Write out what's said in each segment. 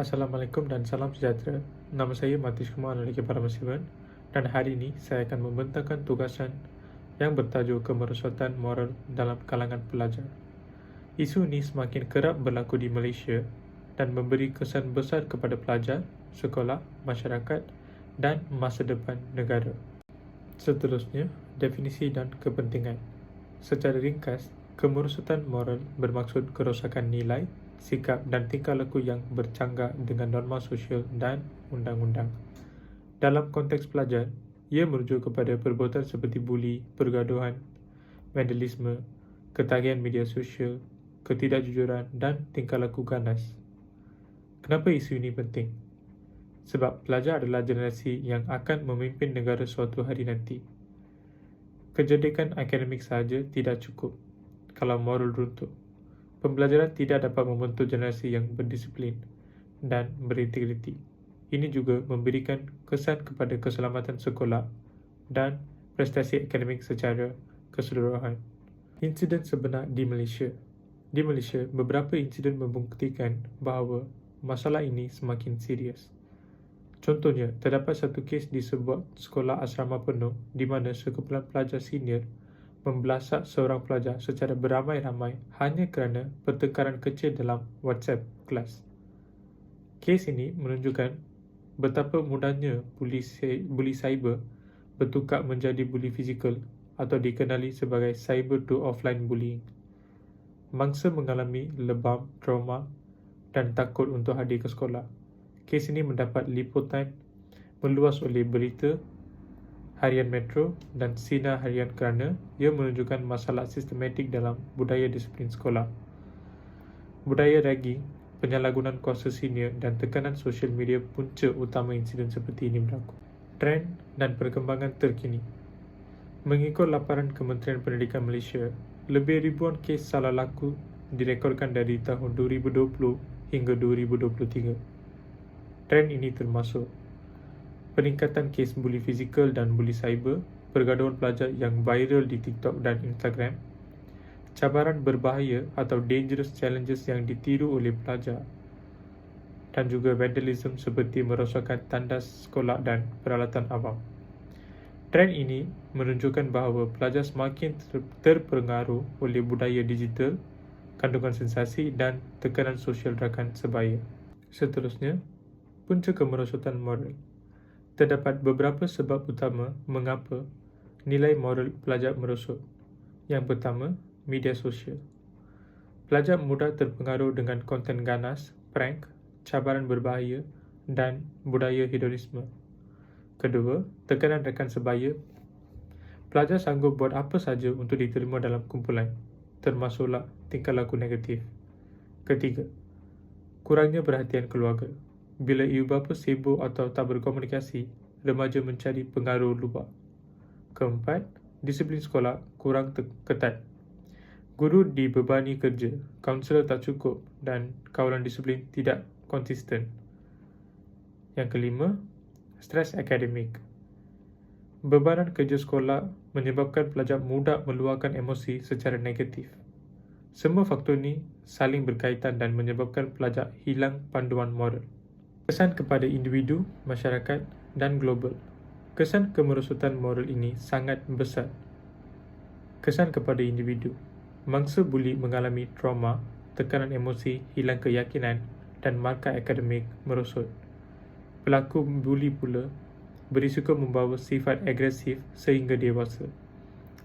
Assalamualaikum dan salam sejahtera. Nama saya Matish Kumar Anuliki Paramasivan dan hari ini saya akan membentangkan tugasan yang bertajuk kemerosotan moral dalam kalangan pelajar. Isu ini semakin kerap berlaku di Malaysia dan memberi kesan besar kepada pelajar, sekolah, masyarakat dan masa depan negara. Seterusnya, definisi dan kepentingan. Secara ringkas, kemerosotan moral bermaksud kerosakan nilai, sikap dan tingkah laku yang bercanggah dengan norma sosial dan undang-undang. Dalam konteks pelajar, ia merujuk kepada perbuatan seperti buli, pergaduhan, vandalisme, ketagihan media sosial, ketidakjujuran dan tingkah laku ganas. Kenapa isu ini penting? Sebab pelajar adalah generasi yang akan memimpin negara suatu hari nanti. Kecerdikan akademik sahaja tidak cukup kalau moral runtuh. Pembelajaran tidak dapat membentuk generasi yang berdisiplin dan berintegriti. Ini juga memberikan kesan kepada keselamatan sekolah dan prestasi akademik secara keseluruhan. Insiden sebenar di Malaysia Di Malaysia, beberapa insiden membuktikan bahawa masalah ini semakin serius. Contohnya, terdapat satu kes di sebuah sekolah asrama penuh di mana sekumpulan pelajar senior membelasak seorang pelajar secara beramai-ramai hanya kerana pertengkaran kecil dalam WhatsApp kelas. Kes ini menunjukkan betapa mudahnya buli, buli cyber bertukar menjadi buli fizikal atau dikenali sebagai cyber to offline bullying. Mangsa mengalami lebam, trauma dan takut untuk hadir ke sekolah. Kes ini mendapat liputan meluas oleh berita harian Metro dan Sinar Harian kerana ia menunjukkan masalah sistematik dalam budaya disiplin sekolah. Budaya ragging, penyalahgunaan kuasa senior dan tekanan sosial media punca utama insiden seperti ini berlaku. Trend dan perkembangan terkini Mengikut laporan Kementerian Pendidikan Malaysia, lebih ribuan kes salah laku direkodkan dari tahun 2020 hingga 2023. Trend ini termasuk peningkatan kes buli fizikal dan buli cyber, pergaduhan pelajar yang viral di TikTok dan Instagram, cabaran berbahaya atau dangerous challenges yang ditiru oleh pelajar, dan juga vandalism seperti merosakkan tandas sekolah dan peralatan awam. Trend ini menunjukkan bahawa pelajar semakin terpengaruh oleh budaya digital, kandungan sensasi dan tekanan sosial rakan sebaya. Seterusnya, punca kemerosotan moral terdapat beberapa sebab utama mengapa nilai moral pelajar merosot. Yang pertama, media sosial. Pelajar mudah terpengaruh dengan konten ganas, prank, cabaran berbahaya dan budaya hedonisme. Kedua, tekanan rekan sebaya. Pelajar sanggup buat apa saja untuk diterima dalam kumpulan, termasuklah tingkah laku negatif. Ketiga, kurangnya perhatian keluarga. Bila ibu bapa sibuk atau tak berkomunikasi, remaja mencari pengaruh luar. Keempat, disiplin sekolah kurang ketat. Guru dibebani kerja, kaunselor tak cukup dan kawalan disiplin tidak konsisten. Yang kelima, stres akademik. Bebanan kerja sekolah menyebabkan pelajar mudah meluahkan emosi secara negatif. Semua faktor ini saling berkaitan dan menyebabkan pelajar hilang panduan moral. Kesan kepada individu, masyarakat dan global. Kesan kemerosotan moral ini sangat besar. Kesan kepada individu. Mangsa buli mengalami trauma, tekanan emosi, hilang keyakinan dan markah akademik merosot. Pelaku buli pula berisiko membawa sifat agresif sehingga dewasa.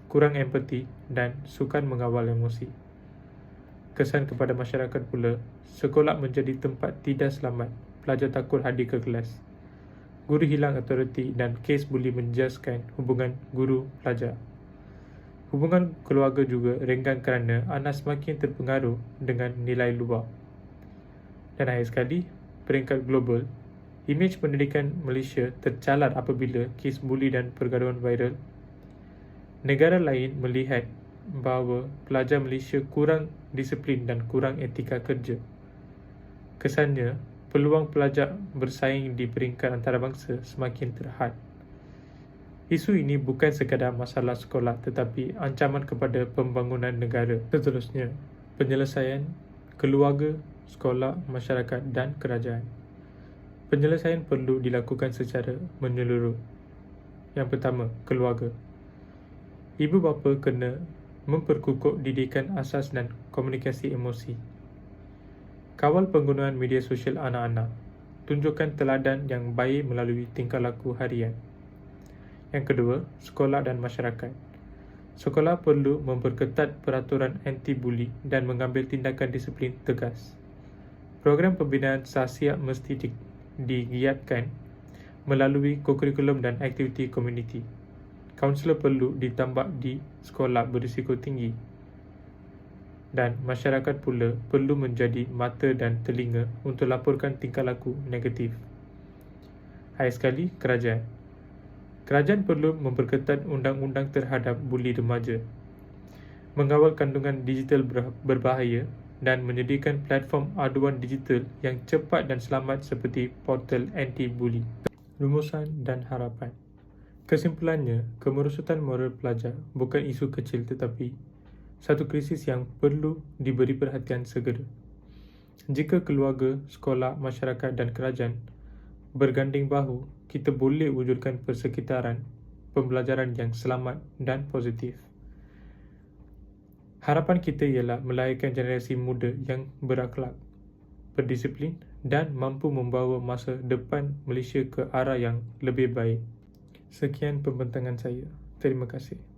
Kurang empati dan sukan mengawal emosi. Kesan kepada masyarakat pula, sekolah menjadi tempat tidak selamat pelajar takut hadir ke kelas. Guru hilang autoriti dan kes boleh menjaskan hubungan guru-pelajar. Hubungan keluarga juga renggang kerana anak semakin terpengaruh dengan nilai luar. Dan akhir sekali, peringkat global, imej pendidikan Malaysia tercalar apabila kes buli dan pergaduhan viral. Negara lain melihat bahawa pelajar Malaysia kurang disiplin dan kurang etika kerja. Kesannya, peluang pelajar bersaing di peringkat antarabangsa semakin terhad. Isu ini bukan sekadar masalah sekolah tetapi ancaman kepada pembangunan negara. Seterusnya, penyelesaian keluarga, sekolah, masyarakat dan kerajaan. Penyelesaian perlu dilakukan secara menyeluruh. Yang pertama, keluarga. Ibu bapa kena memperkukuh didikan asas dan komunikasi emosi. Kawal penggunaan media sosial anak-anak. Tunjukkan teladan yang baik melalui tingkah laku harian. Yang kedua, sekolah dan masyarakat. Sekolah perlu memperketat peraturan anti-bully dan mengambil tindakan disiplin tegas. Program pembinaan sahsiah mesti di, digiatkan melalui kurikulum dan aktiviti komuniti. Kaunselor perlu ditambah di sekolah berisiko tinggi dan masyarakat pula perlu menjadi mata dan telinga untuk laporkan tingkah laku negatif. Akhir sekali, kerajaan. Kerajaan perlu memperketat undang-undang terhadap buli remaja, mengawal kandungan digital berbahaya dan menyediakan platform aduan digital yang cepat dan selamat seperti portal anti-bully. Rumusan dan harapan. Kesimpulannya, kemerosotan moral pelajar bukan isu kecil tetapi satu krisis yang perlu diberi perhatian segera. Jika keluarga, sekolah, masyarakat dan kerajaan berganding bahu, kita boleh wujudkan persekitaran pembelajaran yang selamat dan positif. Harapan kita ialah melahirkan generasi muda yang berakhlak, berdisiplin dan mampu membawa masa depan Malaysia ke arah yang lebih baik. Sekian pembentangan saya. Terima kasih.